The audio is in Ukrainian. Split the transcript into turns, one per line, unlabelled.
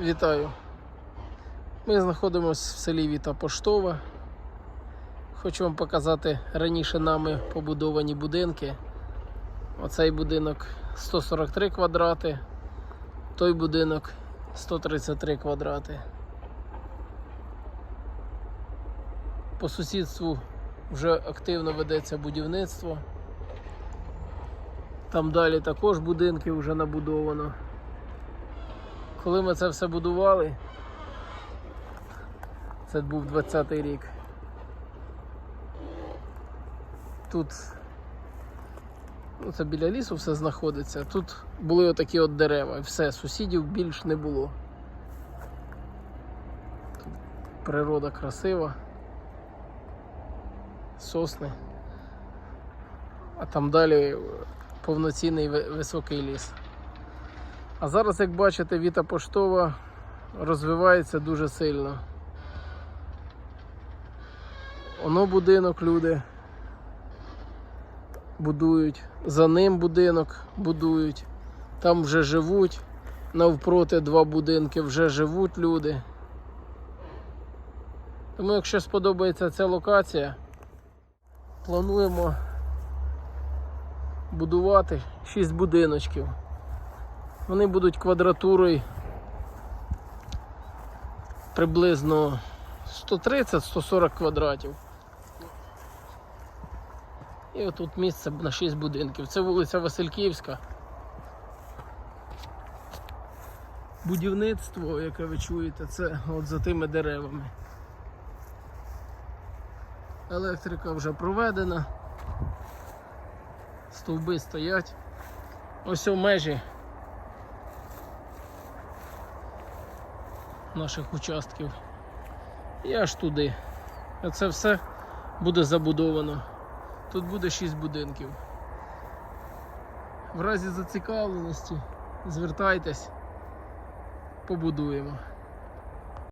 Вітаю. Ми знаходимося в селі Віта Поштова. Хочу вам показати раніше нами побудовані будинки. Оцей будинок 143 квадрати, той будинок 133 квадрати. По сусідству вже активно ведеться будівництво. Там далі також будинки вже набудовано. Коли ми це все будували, це був 20-й рік. Тут ну, це біля лісу все знаходиться. Тут були отакі от дерева, і все, сусідів більш не було. Природа красива, сосни. А там далі повноцінний високий ліс. А зараз, як бачите, Віта Поштова розвивається дуже сильно. Оно будинок люди будують, за ним будинок будують, там вже живуть, навпроти два будинки вже живуть люди. Тому, якщо сподобається ця локація, плануємо будувати 6 будиночків. Вони будуть квадратурою приблизно 130-140 квадратів. І отут місце на 6 будинків. Це вулиця Васильківська. Будівництво, яке ви чуєте, це от за тими деревами. Електрика вже проведена. Стовби стоять. Ось у межі наших участків. І аж туди. А це все буде забудовано. Тут буде 6 будинків. В разі зацікавленості звертайтесь, побудуємо.